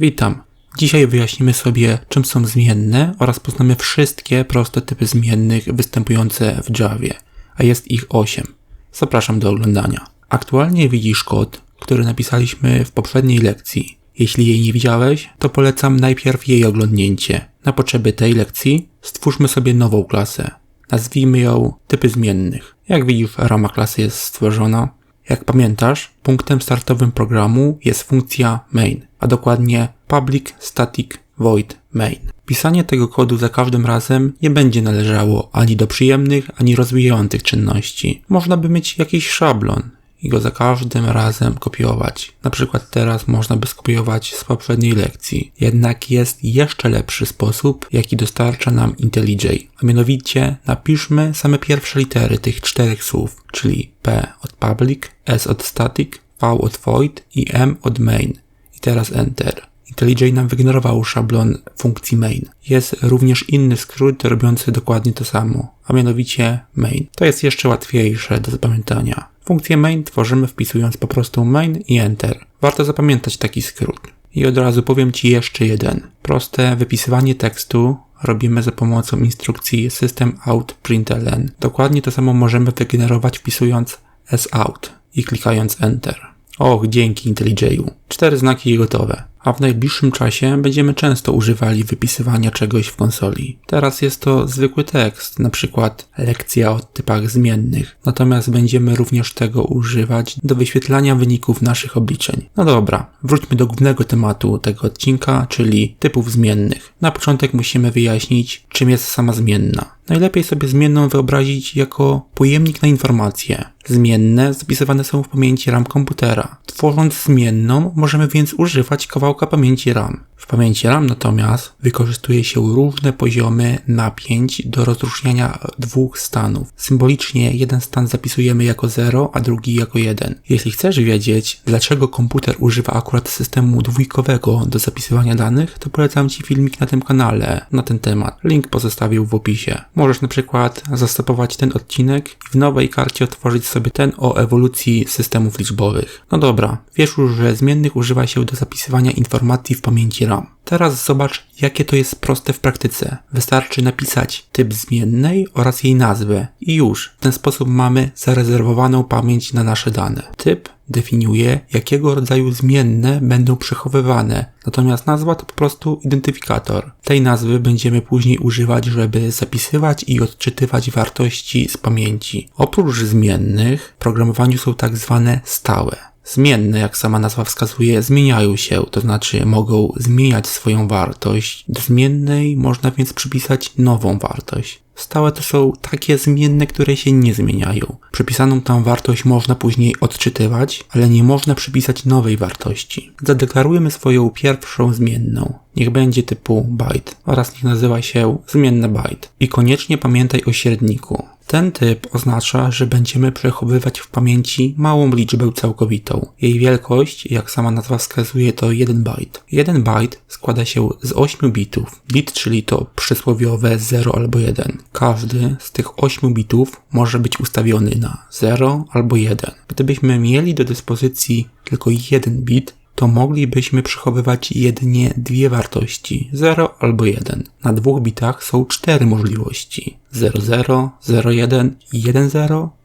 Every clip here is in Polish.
Witam. Dzisiaj wyjaśnimy sobie, czym są zmienne oraz poznamy wszystkie proste typy zmiennych występujące w Javie, a jest ich 8. Zapraszam do oglądania. Aktualnie widzisz kod, który napisaliśmy w poprzedniej lekcji. Jeśli jej nie widziałeś, to polecam najpierw jej oglądnięcie. Na potrzeby tej lekcji stwórzmy sobie nową klasę. Nazwijmy ją typy zmiennych. Jak widzisz, rama klasy jest stworzona. Jak pamiętasz, punktem startowym programu jest funkcja main, a dokładnie public static void main. Pisanie tego kodu za każdym razem nie będzie należało ani do przyjemnych, ani rozwijających czynności. Można by mieć jakiś szablon, i go za każdym razem kopiować. Na przykład teraz można by skopiować z poprzedniej lekcji. Jednak jest jeszcze lepszy sposób, jaki dostarcza nam IntelliJ. A mianowicie napiszmy same pierwsze litery tych czterech słów, czyli P od public, S od static, V od void i M od main. I teraz Enter. IntelliJ nam wygenerował szablon funkcji main. Jest również inny skrót robiący dokładnie to samo, a mianowicie main. To jest jeszcze łatwiejsze do zapamiętania. Funkcję main tworzymy wpisując po prostu main i enter. Warto zapamiętać taki skrót. I od razu powiem Ci jeszcze jeden. Proste wypisywanie tekstu robimy za pomocą instrukcji system out println. Dokładnie to samo możemy wygenerować wpisując sout i klikając enter. Och, dzięki IntelliJ'u. Cztery znaki i gotowe a w najbliższym czasie będziemy często używali wypisywania czegoś w konsoli. Teraz jest to zwykły tekst, na przykład lekcja o typach zmiennych, natomiast będziemy również tego używać do wyświetlania wyników naszych obliczeń. No dobra, wróćmy do głównego tematu tego odcinka, czyli typów zmiennych. Na początek musimy wyjaśnić, czym jest sama zmienna. Najlepiej sobie zmienną wyobrazić jako pojemnik na informacje. Zmienne zapisywane są w pamięci RAM komputera. Tworząc zmienną, możemy więc używać kawałka pamięci RAM. W pamięci RAM natomiast wykorzystuje się różne poziomy napięć do rozróżniania dwóch stanów. Symbolicznie jeden stan zapisujemy jako 0, a drugi jako 1. Jeśli chcesz wiedzieć, dlaczego komputer używa akurat systemu dwójkowego do zapisywania danych, to polecam Ci filmik na tym kanale na ten temat. Link pozostawił w opisie. Możesz na przykład zastopować ten odcinek i w nowej karcie otworzyć sobie ten o ewolucji systemów liczbowych. No dobra, wiesz już, że zmiennych używa się do zapisywania informacji w pamięci RAM. Teraz zobacz, jakie to jest proste w praktyce. Wystarczy napisać typ zmiennej oraz jej nazwę i już. W ten sposób mamy zarezerwowaną pamięć na nasze dane. Typ definiuje, jakiego rodzaju zmienne będą przechowywane, natomiast nazwa to po prostu identyfikator. Tej nazwy będziemy później używać, żeby zapisywać i odczytywać wartości z pamięci. Oprócz zmiennych, w programowaniu są tak zwane stałe zmienne, jak sama nazwa wskazuje, zmieniają się, to znaczy mogą zmieniać swoją wartość. Do zmiennej można więc przypisać nową wartość. Stałe to są takie zmienne, które się nie zmieniają. Przypisaną tam wartość można później odczytywać, ale nie można przypisać nowej wartości. Zadeklarujemy swoją pierwszą zmienną. Niech będzie typu byte oraz niech nazywa się zmienne byte. I koniecznie pamiętaj o średniku. Ten typ oznacza, że będziemy przechowywać w pamięci małą liczbę całkowitą. Jej wielkość, jak sama nazwa wskazuje, to 1 byte. 1 byte składa się z 8 bitów. Bit, czyli to przysłowiowe 0 albo 1. Każdy z tych 8 bitów może być ustawiony na 0 albo 1. Gdybyśmy mieli do dyspozycji tylko jeden bit, to moglibyśmy przechowywać jedynie dwie wartości 0 albo 1. Na dwóch bitach są cztery możliwości 00, 01, 10,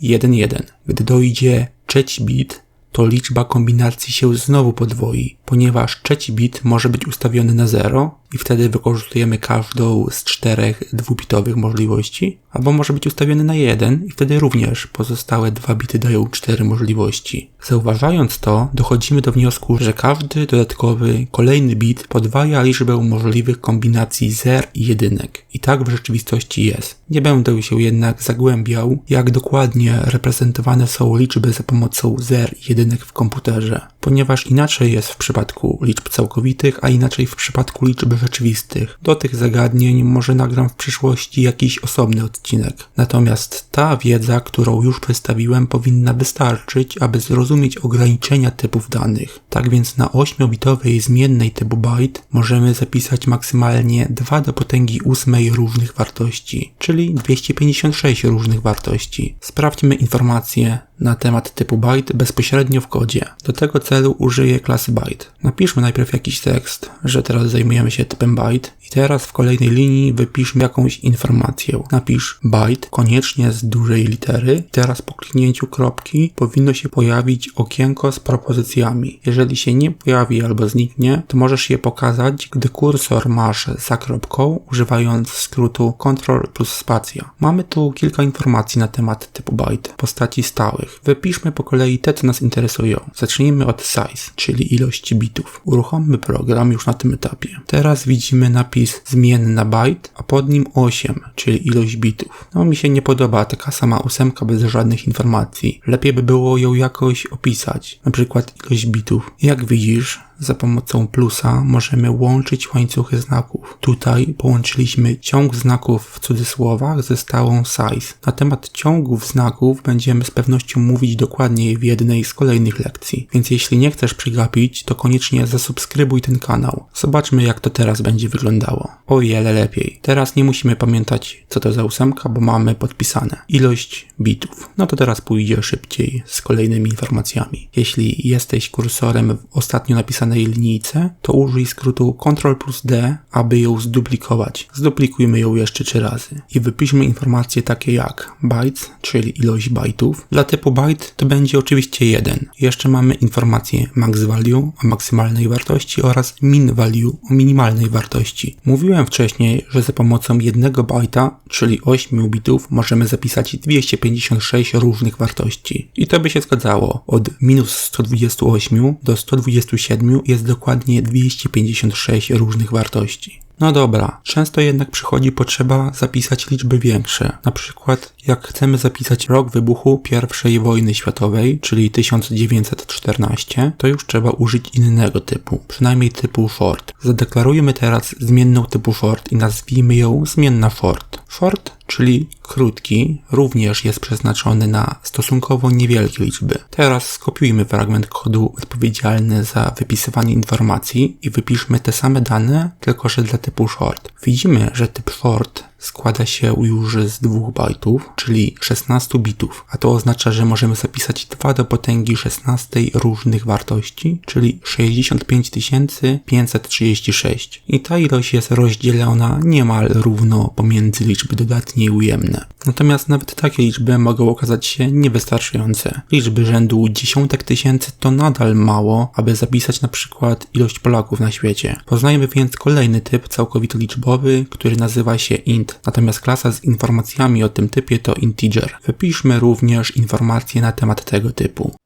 11. Gdy dojdzie trzeci bit, to liczba kombinacji się znowu podwoi, ponieważ trzeci bit może być ustawiony na 0 i wtedy wykorzystujemy każdą z czterech dwubitowych możliwości, albo może być ustawiony na 1 i wtedy również pozostałe dwa bity dają cztery możliwości. Zauważając to, dochodzimy do wniosku, że każdy dodatkowy, kolejny bit podwaja liczbę możliwych kombinacji zer i jedynek. I tak w rzeczywistości jest. Nie będę się jednak zagłębiał, jak dokładnie reprezentowane są liczby za pomocą zer i jedynek w komputerze, ponieważ inaczej jest w przypadku liczb całkowitych, a inaczej w przypadku liczb rzeczywistych. Do tych zagadnień może nagram w przyszłości jakiś osobny odcinek. Natomiast ta wiedza, którą już przedstawiłem, powinna wystarczyć, aby zrozumieć ograniczenia typów danych. Tak więc na 8-bitowej zmiennej typu byte możemy zapisać maksymalnie 2 do potęgi 8 różnych wartości, czyli 256 różnych wartości. Sprawdźmy informacje na temat typu byte bezpośrednio w kodzie. Do tego celu użyję klasy byte. Napiszmy najpierw jakiś tekst, że teraz zajmujemy się typem byte i teraz w kolejnej linii wypiszmy jakąś informację. Napisz byte koniecznie z dużej litery. Teraz po kliknięciu kropki powinno się pojawić okienko z propozycjami. Jeżeli się nie pojawi albo zniknie, to możesz je pokazać, gdy kursor masz za kropką, używając skrótu Ctrl plus spacja. Mamy tu kilka informacji na temat typu byte, postaci stałych. Wypiszmy po kolei te, co nas interesują. Zacznijmy od size, czyli ilości bitów. Uruchommy program już na tym etapie. Teraz widzimy napis zmienna byte, a pod nim 8, czyli ilość bitów. No mi się nie podoba taka sama ósemka bez żadnych informacji. Lepiej by było ją jakoś opisać, na przykład ilość bitów. Jak widzisz, za pomocą plusa możemy łączyć łańcuchy znaków. Tutaj połączyliśmy ciąg znaków w cudzysłowach ze stałą size. Na temat ciągów znaków będziemy z pewnością mówić dokładniej w jednej z kolejnych lekcji. Więc jeśli nie chcesz przegapić, to koniecznie zasubskrybuj ten kanał. Zobaczmy jak to teraz będzie wyglądało. O wiele lepiej. Teraz nie musimy pamiętać co to za ósemka, bo mamy podpisane. Ilość bitów. No to teraz pójdzie szybciej z kolejnymi informacjami. Jeśli jesteś kursorem w ostatnio napisanym danej linijce, to użyj skrótu Ctrl plus D, aby ją zduplikować. Zduplikujmy ją jeszcze trzy razy i wypiszmy informacje takie jak bytes, czyli ilość bajtów. Dla typu byte to będzie oczywiście 1. Jeszcze mamy informację max value o maksymalnej wartości oraz min value o minimalnej wartości. Mówiłem wcześniej, że za pomocą jednego bajta, czyli 8 bitów, możemy zapisać 256 różnych wartości. I to by się zgadzało. Od minus 128 do 127 jest dokładnie 256 różnych wartości. No dobra, często jednak przychodzi potrzeba zapisać liczby większe. Na przykład, jak chcemy zapisać rok wybuchu I wojny światowej, czyli 1914, to już trzeba użyć innego typu, przynajmniej typu short. Zadeklarujmy teraz zmienną typu short i nazwijmy ją zmienna short. Short czyli krótki, również jest przeznaczony na stosunkowo niewielkie liczby. Teraz skopiujmy fragment kodu odpowiedzialny za wypisywanie informacji i wypiszmy te same dane, tylko że dla typu short. Widzimy, że typ short składa się już z dwóch bajtów, czyli 16 bitów, a to oznacza, że możemy zapisać 2 do potęgi 16 różnych wartości, czyli 65 536. I ta ilość jest rozdzielona niemal równo pomiędzy liczby dodatnie i ujemne. Natomiast nawet takie liczby mogą okazać się niewystarczające. Liczby rzędu dziesiątek tysięcy to nadal mało, aby zapisać na przykład ilość Polaków na świecie. Poznajmy więc kolejny typ całkowito liczbowy, który nazywa się int natomiast klasa z informacjami o tym typie to integer. Wypiszmy również informacje na temat tego typu.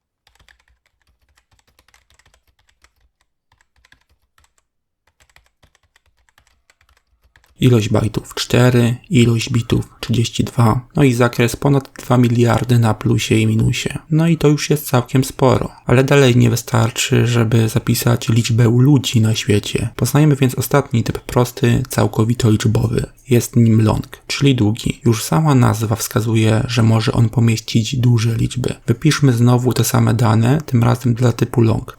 Ilość bajtów 4, ilość bitów 32, no i zakres ponad 2 miliardy na plusie i minusie. No i to już jest całkiem sporo, ale dalej nie wystarczy, żeby zapisać liczbę ludzi na świecie. Poznajmy więc ostatni typ prosty, całkowito liczbowy. Jest nim long, czyli długi. Już sama nazwa wskazuje, że może on pomieścić duże liczby. Wypiszmy znowu te same dane, tym razem dla typu long.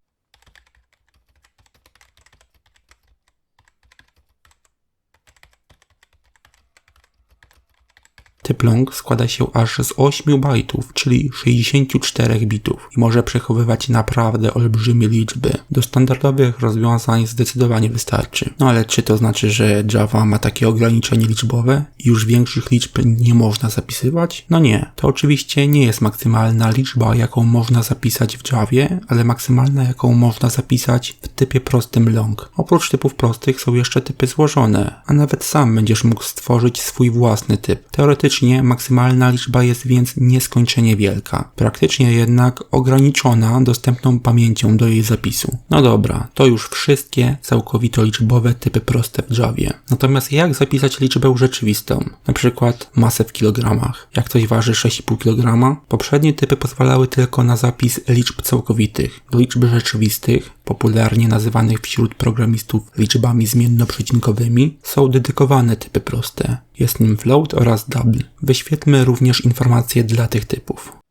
Typ long składa się aż z 8 bajtów, czyli 64 bitów i może przechowywać naprawdę olbrzymie liczby. Do standardowych rozwiązań zdecydowanie wystarczy. No ale czy to znaczy, że Java ma takie ograniczenie liczbowe i już większych liczb nie można zapisywać? No nie. To oczywiście nie jest maksymalna liczba, jaką można zapisać w Javie, ale maksymalna, jaką można zapisać w typie prostym long. Oprócz typów prostych są jeszcze typy złożone, a nawet sam będziesz mógł stworzyć swój własny typ. Teoretycznie Teoretycznie maksymalna liczba jest więc nieskończenie wielka, praktycznie jednak ograniczona dostępną pamięcią do jej zapisu. No dobra, to już wszystkie całkowito liczbowe typy proste w Javie. Natomiast jak zapisać liczbę rzeczywistą? Na przykład masę w kilogramach. Jak coś waży 6,5 kg? Poprzednie typy pozwalały tylko na zapis liczb całkowitych. Do liczb rzeczywistych, popularnie nazywanych wśród programistów liczbami zmiennoprzecinkowymi, są dedykowane typy proste. Jest nim float oraz double. Wyświetlmy również informacje dla tych typów.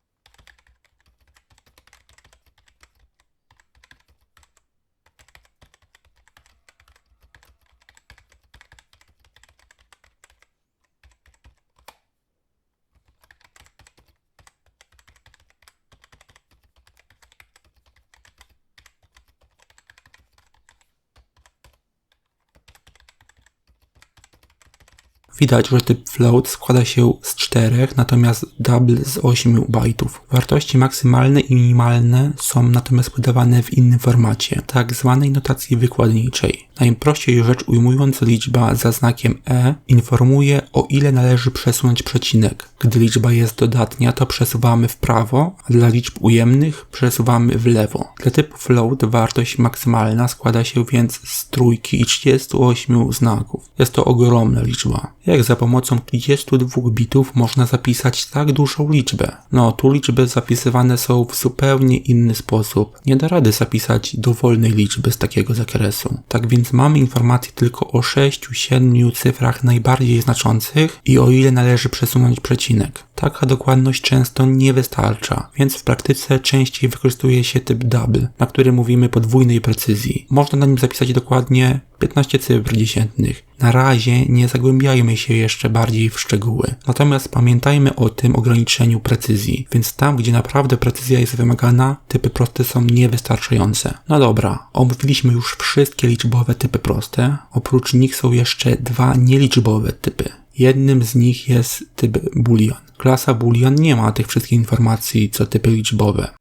Widać, że typ float składa się z natomiast double z 8 bajtów. Wartości maksymalne i minimalne są natomiast podawane w innym formacie, tak zwanej notacji wykładniczej. Najprościej rzecz ujmując, liczba za znakiem e informuje o ile należy przesunąć przecinek. Gdy liczba jest dodatnia, to przesuwamy w prawo, a dla liczb ujemnych przesuwamy w lewo. Dla typu float wartość maksymalna składa się więc z trójki i 38 znaków. Jest to ogromna liczba. Jak za pomocą 32 bitów można zapisać tak dużą liczbę? No, tu liczby zapisywane są w zupełnie inny sposób. Nie da rady zapisać dowolnej liczby z takiego zakresu. Tak więc mamy informacje tylko o 6-7 cyfrach najbardziej znaczących i o ile należy przesunąć przecinek. Taka dokładność często nie wystarcza, więc w praktyce częściej wykorzystuje się typ double, na który mówimy podwójnej precyzji. Można na nim zapisać dokładnie 15 cyfr dziesiętnych. Na razie nie zagłębiajmy się jeszcze bardziej w szczegóły. Natomiast pamiętajmy o tym ograniczeniu precyzji, więc tam, gdzie naprawdę precyzja jest wymagana, typy proste są niewystarczające. No dobra, omówiliśmy już wszystkie liczbowe typy proste, oprócz nich są jeszcze dwa nieliczbowe typy. Jednym z nich jest typ boolean. Klasa boolean nie ma tych wszystkich informacji co typy liczbowe.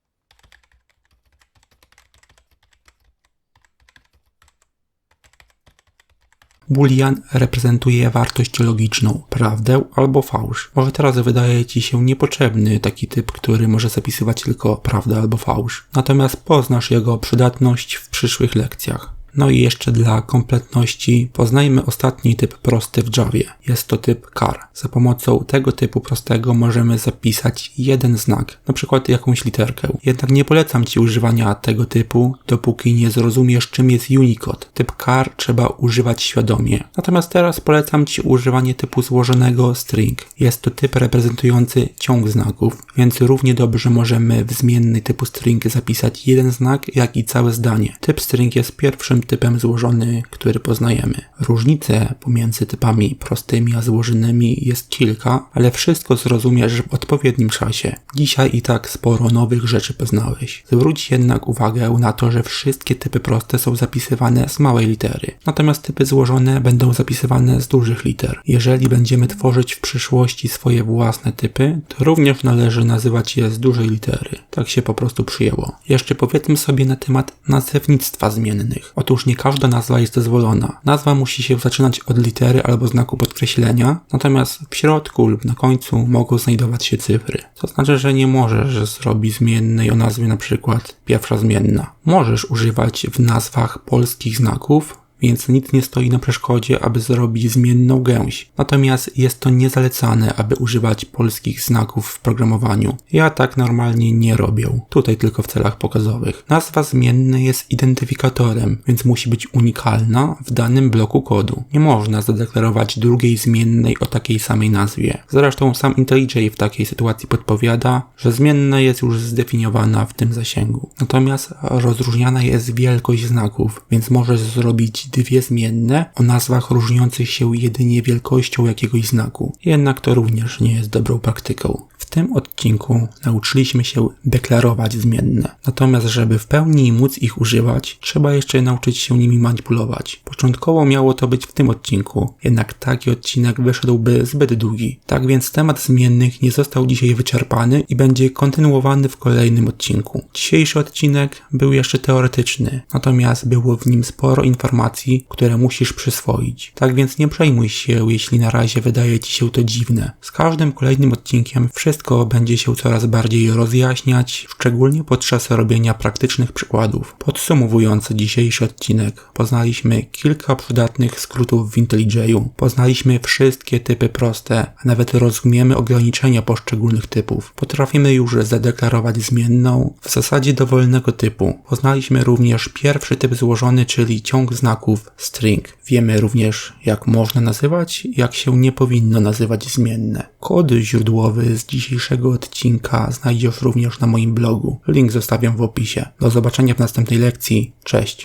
Boolean reprezentuje wartość logiczną, prawdę albo fałsz. Może teraz wydaje Ci się niepotrzebny taki typ, który może zapisywać tylko prawdę albo fałsz. Natomiast poznasz jego przydatność w przyszłych lekcjach. No i jeszcze dla kompletności poznajmy ostatni typ prosty w Javie. Jest to typ char. Za pomocą tego typu prostego możemy zapisać jeden znak, na przykład jakąś literkę. Jednak nie polecam Ci używania tego typu, dopóki nie zrozumiesz czym jest Unicode. Typ char trzeba używać świadomie. Natomiast teraz polecam Ci używanie typu złożonego string. Jest to typ reprezentujący ciąg znaków, więc równie dobrze możemy w zmiennej typu string zapisać jeden znak, jak i całe zdanie. Typ string jest pierwszym typem złożony, który poznajemy. Różnice pomiędzy typami prostymi a złożonymi jest kilka, ale wszystko zrozumiesz w odpowiednim czasie. Dzisiaj i tak sporo nowych rzeczy poznałeś. Zwróć jednak uwagę na to, że wszystkie typy proste są zapisywane z małej litery, natomiast typy złożone będą zapisywane z dużych liter. Jeżeli będziemy tworzyć w przyszłości swoje własne typy, to również należy nazywać je z dużej litery. Tak się po prostu przyjęło. Jeszcze powiedzmy sobie na temat nazewnictwa zmiennych. Otóż Otóż nie każda nazwa jest dozwolona. Nazwa musi się zaczynać od litery albo znaku podkreślenia, natomiast w środku lub na końcu mogą znajdować się cyfry. To znaczy, że nie możesz zrobić zmiennej o nazwie na przykład pierwsza zmienna. Możesz używać w nazwach polskich znaków, więc nic nie stoi na przeszkodzie, aby zrobić zmienną gęś. Natomiast jest to niezalecane, aby używać polskich znaków w programowaniu. Ja tak normalnie nie robię, tutaj tylko w celach pokazowych. Nazwa zmienna jest identyfikatorem, więc musi być unikalna w danym bloku kodu. Nie można zadeklarować drugiej zmiennej o takiej samej nazwie. Zresztą sam IntelliJ w takiej sytuacji podpowiada, że zmienna jest już zdefiniowana w tym zasięgu. Natomiast rozróżniana jest wielkość znaków, więc możesz zrobić dwie zmienne o nazwach różniących się jedynie wielkością jakiegoś znaku. Jednak to również nie jest dobrą praktyką. W tym odcinku nauczyliśmy się deklarować zmienne. Natomiast, żeby w pełni móc ich używać, trzeba jeszcze nauczyć się nimi manipulować. Początkowo miało to być w tym odcinku, jednak taki odcinek wyszedłby zbyt długi. Tak więc temat zmiennych nie został dzisiaj wyczerpany i będzie kontynuowany w kolejnym odcinku. Dzisiejszy odcinek był jeszcze teoretyczny, natomiast było w nim sporo informacji, które musisz przyswoić. Tak więc nie przejmuj się, jeśli na razie wydaje ci się to dziwne. Z każdym kolejnym odcinkiem wszystko wszystko będzie się coraz bardziej rozjaśniać, szczególnie podczas robienia praktycznych przykładów. Podsumowując dzisiejszy odcinek, poznaliśmy kilka przydatnych skrótów w IntelliJ'u, poznaliśmy wszystkie typy proste, a nawet rozumiemy ograniczenia poszczególnych typów. Potrafimy już zadeklarować zmienną w zasadzie dowolnego typu. Poznaliśmy również pierwszy typ złożony, czyli ciąg znaków string. Wiemy również, jak można nazywać, jak się nie powinno nazywać zmienne. Kod źródłowy z dzisiejszego odcinka znajdziesz również na moim blogu. Link zostawiam w opisie. Do zobaczenia w następnej lekcji. Cześć.